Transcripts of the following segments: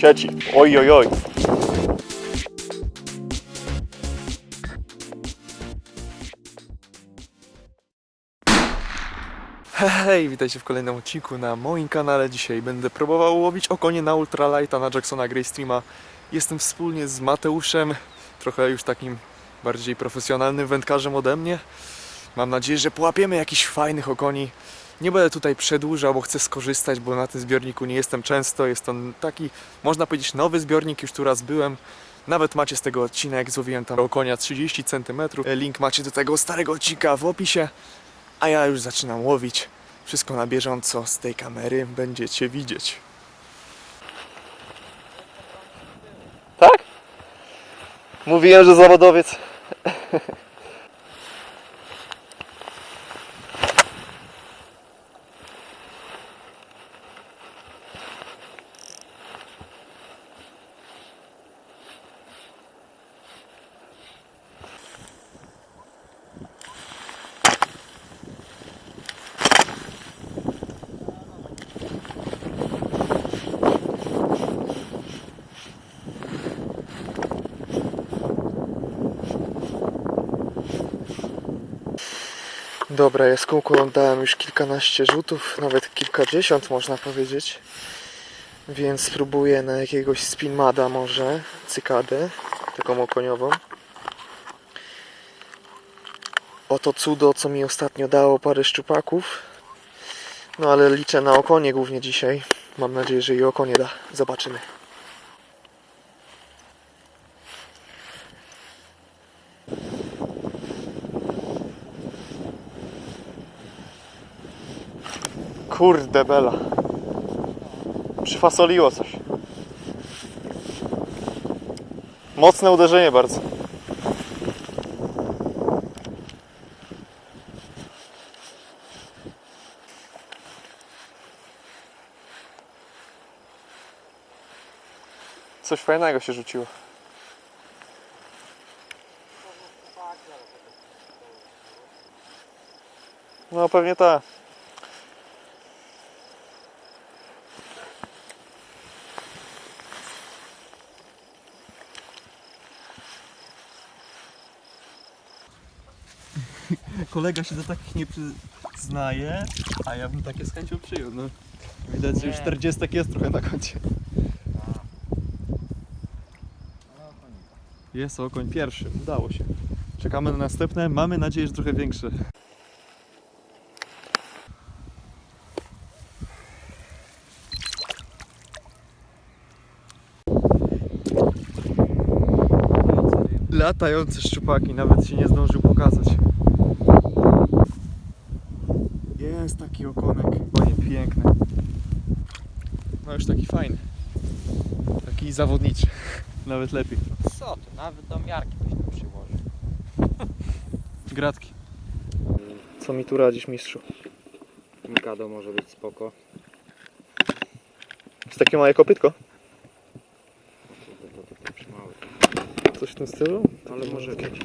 Sieci. Oj, oj, oj. Hej, witajcie w kolejnym odcinku na moim kanale. Dzisiaj będę próbował łowić okonie na ultralighta na Jacksona Greystreama. Jestem wspólnie z Mateuszem, trochę już takim bardziej profesjonalnym wędkarzem ode mnie. Mam nadzieję, że połapiemy jakichś fajnych okoni. Nie będę tutaj przedłużał, bo chcę skorzystać, bo na tym zbiorniku nie jestem często. Jest on taki, można powiedzieć, nowy zbiornik, już tu raz byłem. Nawet macie z tego odcinek, złowiłem tam okonia 30 cm. Link macie do tego starego odcinka w opisie. A ja już zaczynam łowić. Wszystko na bieżąco z tej kamery będziecie widzieć. Tak? Mówiłem, że zawodowiec. Dobra, jaskółką dałem już kilkanaście rzutów, nawet kilkadziesiąt można powiedzieć. Więc spróbuję na jakiegoś spinmada może, cykadę, taką okoniową. Oto cudo, co mi ostatnio dało parę szczupaków. No ale liczę na okonie głównie dzisiaj. Mam nadzieję, że i okonie da. Zobaczymy. Kurde bela. Przyfasoliło coś. Mocne uderzenie bardzo. Coś fajnego się rzuciło. No pewnie tak. Kolega się do takich nie przyznaje, a ja bym takie z chęcią przyjął. No. Widać, że już Nie. 40 jest trochę na koncie. Jest okoń pierwszy, udało się. Czekamy na następne, mamy nadzieję, że trochę większe. Latające szczupaki, nawet się nie zdążył pokazać. Jest taki okonek, panie piękny. No już taki fajny. Taki zawodniczy. Nawet lepiej. Co ty, nawet do miarki byś nie przyłożył. Gratki. Co mi tu radzisz, mistrzu? Mikado może być spoko. Jest takie małe kopytko? To, to, to, to. Coś w tym stylu? Ale może być.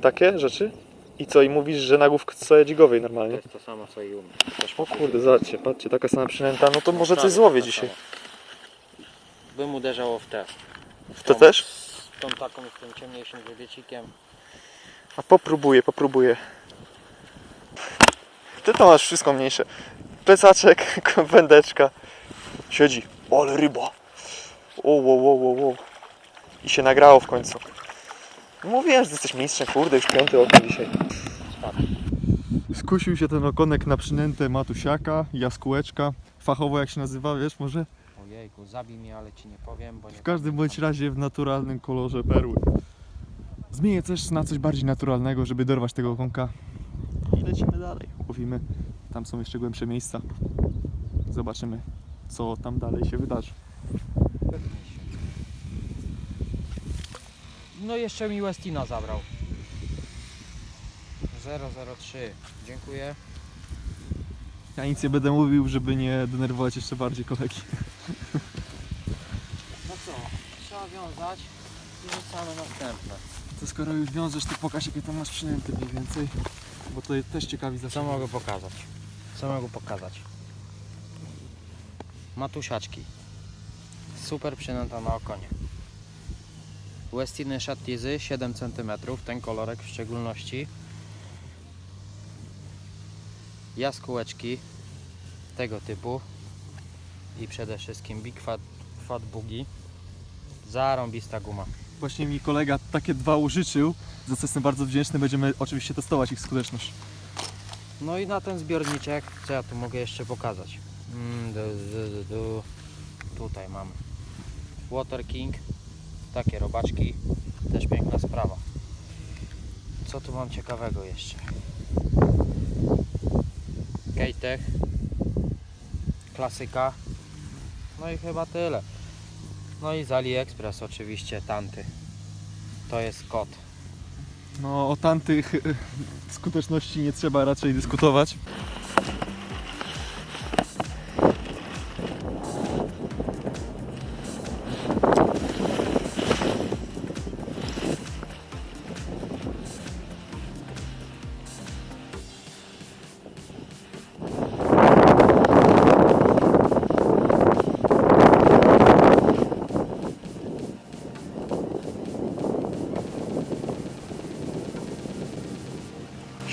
Takie rzeczy? I co, i mówisz, że na główce dzigowej To normalnie? jest to samo co i u mnie. Też O kurde, zobaczcie, patrzcie, taka sama przynęta, no to może coś złowię dzisiaj. Bym uderzało w te. W to też? Z tą taką, z tym ciemniejszym wybiecikiem. A popróbuję, popróbuję. Ty to masz wszystko mniejsze. Plecaczek, wędeczka. Siedzi. O, ale ryba. O, wow, wow, wow, wow. I się nagrało w końcu. No Mówiłem, że jesteś mistrzem, kurde, już piąty okno dzisiaj. Skusił się ten okonek na przynętę matusiaka, jaskółeczka. Fachowo jak się nazywa, wiesz może? Ojejku, zabij mnie, ale ci nie powiem, bo nie W każdym bądź razie w naturalnym kolorze perły. Zmienię też na coś bardziej naturalnego, żeby dorwać tego okonka. I lecimy dalej. Łowimy. Tam są jeszcze głębsze miejsca. Zobaczymy, co tam dalej się wydarzy. No jeszcze mi Westina zabrał. 003. Dziękuję. Ja nic nie będę mówił, żeby nie denerwować jeszcze bardziej kolegi. No co, trzeba wiązać i rzucamy następne. To skoro już wiążesz, to pokaż jakie tam masz przynęty mniej więcej. Bo to też ciekawi Co zawsze. mogę pokazać? Co mogę pokazać? Matusiaczki. Super przynęta na okonie. Westiny Shattizy 7 cm, ten kolorek w szczególności. Jaskółeczki tego typu i przede wszystkim Big Fat, Fat Boogie. Zarąbista guma. Właśnie mi kolega takie dwa użyczył, za co jestem bardzo wdzięczny. Będziemy oczywiście testować ich skuteczność. No i na ten zbiorniczek, co ja tu mogę jeszcze pokazać? Mm, du, du, du, du. Tutaj mamy Water King, takie robaczki, też piękna sprawa. Co tu mam ciekawego jeszcze? Kejtech, klasyka, no i chyba tyle. No i z AliExpress oczywiście tanty. To jest kot. No o tamtych y, skuteczności nie trzeba raczej dyskutować.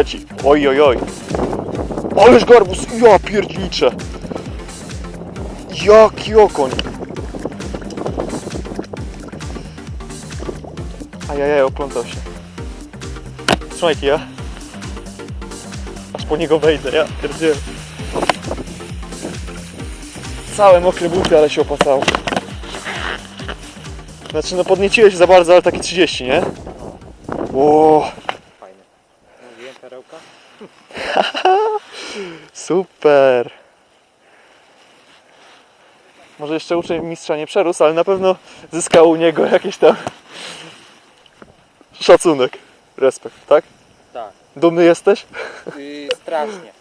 Sieci. Oj, oj, oj. Ależ garbus, ja pierdziczę. Jaki okoń. Ajajaj, oplątał się. Trzymaj kija. Aż po niego wejdę, ja pierdzielę. Całe mokre buty, ale się opłacało. Znaczy, no podnieciłeś za bardzo, ale takie 30, nie? Ło. Fajny. Mówiłem perełka? Super. Może jeszcze uczeń mistrza nie przerósł, ale na pewno zyskał u niego jakiś tam szacunek, respekt, tak? Tak. Dumny jesteś? I strasznie.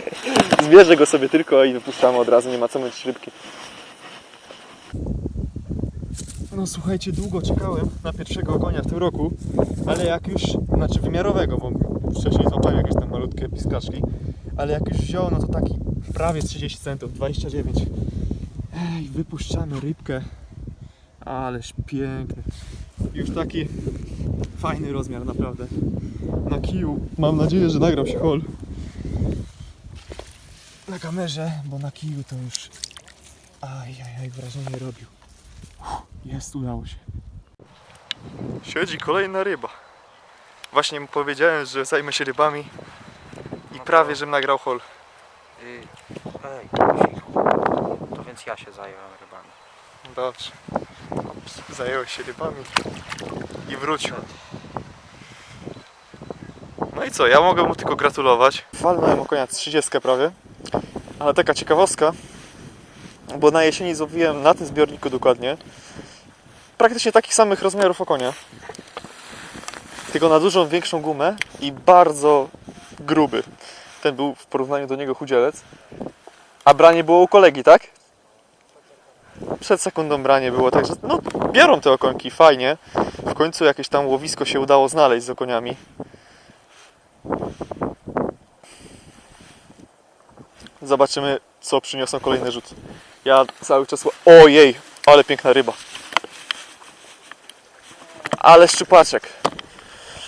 Zbierze go sobie tylko i wypuszczamy od razu, nie ma co myć rybki. No słuchajcie, długo czekałem na pierwszego konia w tym roku, ale jak już, znaczy wymiarowego, bo wcześniej złapałem jakieś tam malutkie piskaczki, ale jak już wziął, no to taki prawie 30 centów, 29. Ej, wypuszczamy rybkę, ależ piękny. Już taki fajny rozmiar, naprawdę. Na kiju, mam nadzieję, że nagrał się hol. Na kamerze, bo na kiju to już ajajaj, wrażenie robił. Jest, udało się. Siedzi kolejna ryba. Właśnie powiedziałem, że zajmę się rybami i prawie, żem nagrał hol. Ej, cicho. To więc ja się zająłem rybami. Dobrze. Zajął się rybami i wrócił. No i co, ja mogę mu tylko gratulować. Walnąłem o konia 30 prawie, ale taka ciekawostka, bo na jesieni złowiłem na tym zbiorniku dokładnie praktycznie takich samych rozmiarów okonia. Tylko na dużą większą gumę i bardzo gruby. Ten był w porównaniu do niego chudzielec. A branie było u kolegi, tak? przed sekundą branie było, także no biorą te okonki, fajnie. W końcu jakieś tam łowisko się udało znaleźć z okoniami. Zobaczymy, co przyniosą kolejne rzuty. Ja cały czas... Ojej, ale piękna ryba. Ale szczupaczek.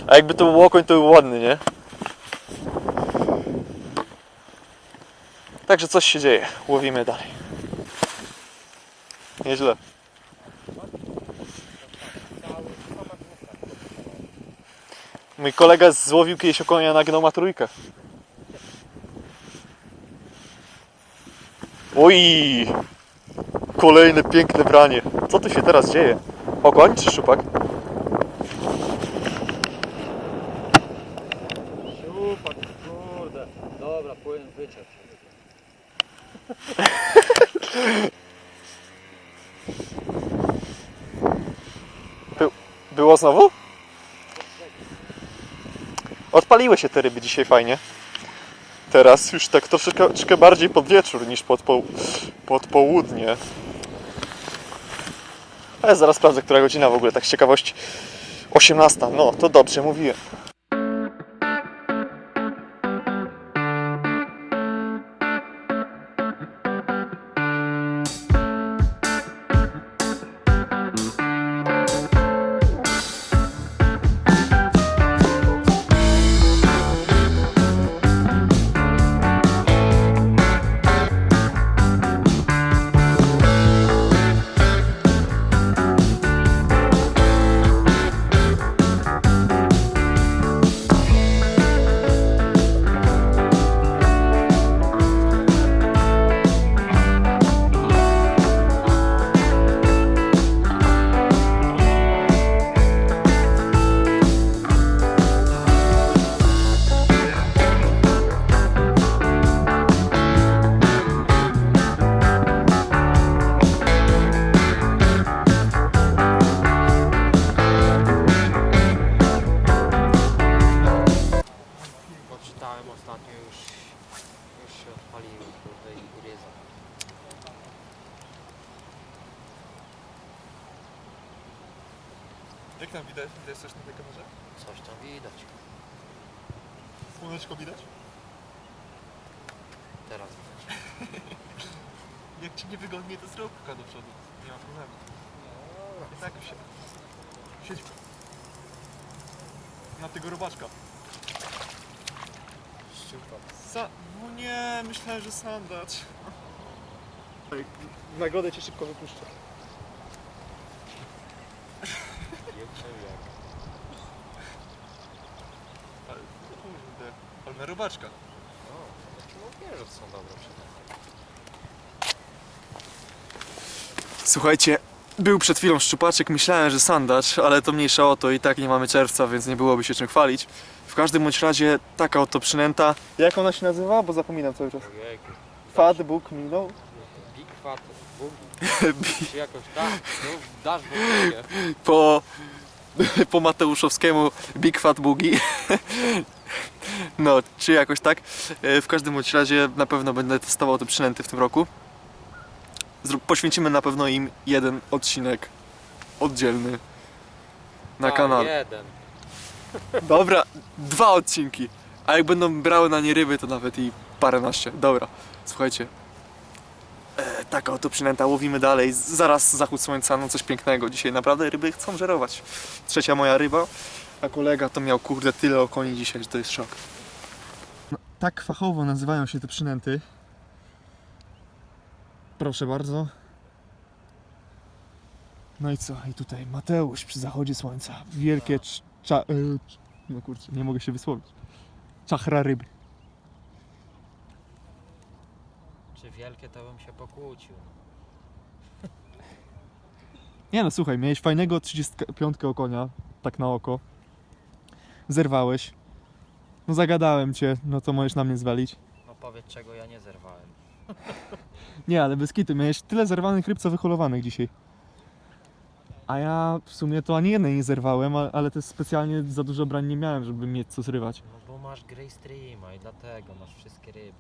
A jakby to był łokoń, to był ładny, nie? Także coś się dzieje. Łowimy dalej. Nieźle. Mój kolega złowił kiedyś okonia na gnoma trójkę. Oj! Kolejne piękne branie. Co tu się teraz dzieje? Okoń czy szupak kurde. Dobra, płyn wyciąć. Było znowu? Odpaliły się te ryby dzisiaj fajnie. Teraz już tak troszeczkę bardziej pod wieczór niż pod, po, pod południe. Ale zaraz sprawdzę, która godzina w ogóle, tak z ciekawości. 18. No, to dobrze mówiłem. Widać. Słoneczko widać? Teraz widać. Jak ci niewygodnie, to zrób do przodu. Nie ma problemu. I tak się. Siedź. Na tego robaczka. Sa... No nie, myślałem, że sandacz. Nagrodę cię szybko wypuszczę. Ale kurde, ale na robaczka. No wiem, że są dobre przynajmniej. Słuchajcie, był przed chwilą szczupaczek, myślałem, że sandacz, ale to mniejsza o to i tak nie mamy czerwca, więc nie byłoby się czym chwalić. W każdym bądź razie taka oto przynęta. Jak ona się nazywa? Bo zapominam cały czas. Ojejku. Fat Book Minnow. Big Fat Boogie. Czy jakoś tak? No, dasz po, po Mateuszowskiemu Big Fat Boogie. No, czy jakoś tak. E, W każdym bądź razie na pewno będę testował te przynęty w tym roku. Poświęcimy na pewno im jeden odcinek oddzielny na A, kanale. jeden. Dobra, dwa odcinki. A jak będą brały na nie ryby, to nawet i paręnaście. Dobra, słuchajcie. E, taka oto przynęta, łowimy dalej. Zaraz zachód słońca, no coś pięknego. Dzisiaj naprawdę ryby chcą żerować. Trzecia moja ryba, a kolega to miał kurde tyle okoni dzisiaj, że to jest szok. Tak fachowo nazywają się te przynęty. Proszę bardzo. No i co? I tutaj Mateusz przy zachodzie słońca. Wielkie cz- cza... cz- no kurczę, nie mogę się wysłowić. Czachra ryby. Czy wielkie to bym się pokłócił. Nie no, słuchaj, miałeś fajnego 35 okonia, tak na oko. Zerwałeś. No zagadałem cię, no to możesz na mnie zwalić. No powiedz czego ja nie zerwałem. Nie, ale bez kitu, miałeś tyle zerwanych ryb, co wyholowanych dzisiaj. A ja w sumie to ani jednej nie zerwałem, a- ale też specjalnie za dużo brań nie miałem, żeby mieć co zrywać. No bo masz Grey Streama i dlatego masz wszystkie ryby.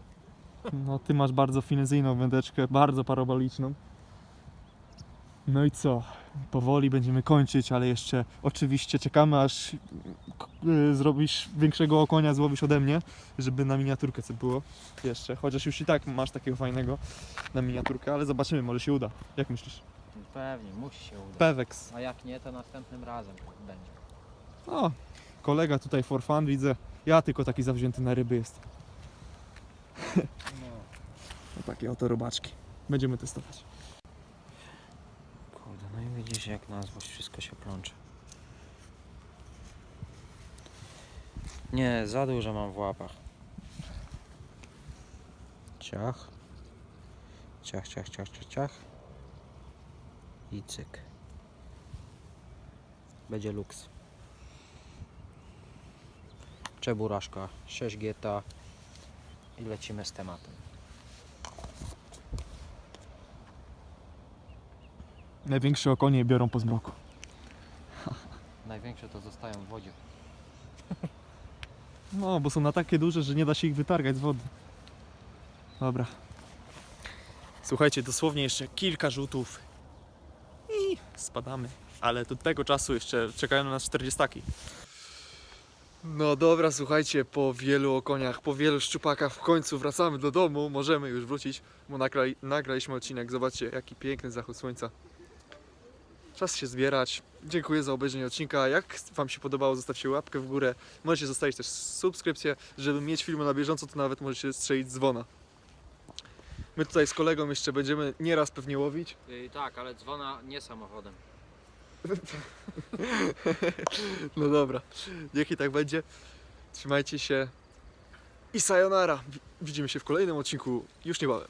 No ty masz bardzo finezyjną wędeczkę, bardzo paraboliczną. No i co? Powoli będziemy kończyć, ale jeszcze oczywiście czekamy aż y, zrobisz większego okonia, złowisz ode mnie, żeby na miniaturkę co było jeszcze. Chociaż już i tak masz takiego fajnego na miniaturkę, ale zobaczymy, może się uda. Jak myślisz? Pewnie, musi się udać. Pewex. A jak nie, to następnym razem będzie. O, kolega tutaj for fun widzę. Ja tylko taki zawzięty na ryby jest. No. No takie oto robaczki. Będziemy testować. Widzisz jak na złość wszystko się plącze. Nie, za dużo mam w łapach. Ciach. Ciach, ciach, ciach, ciach, ciach. I cyk. Będzie luks. Czeburaszka, 6 geta i lecimy z tematem. Największe okonie biorą po zmroku. Największe to zostają w wodzie. No, bo są na takie duże, że nie da się ich wytargać z wody. Dobra. Słuchajcie, dosłownie jeszcze kilka rzutów i spadamy. Ale do tego czasu jeszcze czekają na nas 40. No dobra, słuchajcie, po wielu okoniach, po wielu szczupakach w końcu wracamy do domu, możemy już wrócić, bo nagrali, nagraliśmy odcinek, zobaczcie jaki piękny zachód słońca. Czas się zbierać. Dziękuję za obejrzenie odcinka. Jak Wam się podobało, zostawcie łapkę w górę. Możecie zostawić też subskrypcję, żeby mieć filmy na bieżąco, to nawet możecie strzelić dzwona. My tutaj z kolegą jeszcze będziemy nieraz pewnie łowić. Yy, tak, ale dzwona nie samochodem. No dobra, niech i tak będzie. Trzymajcie się i sayonara. Wi- Widzimy się w kolejnym odcinku już niebawem.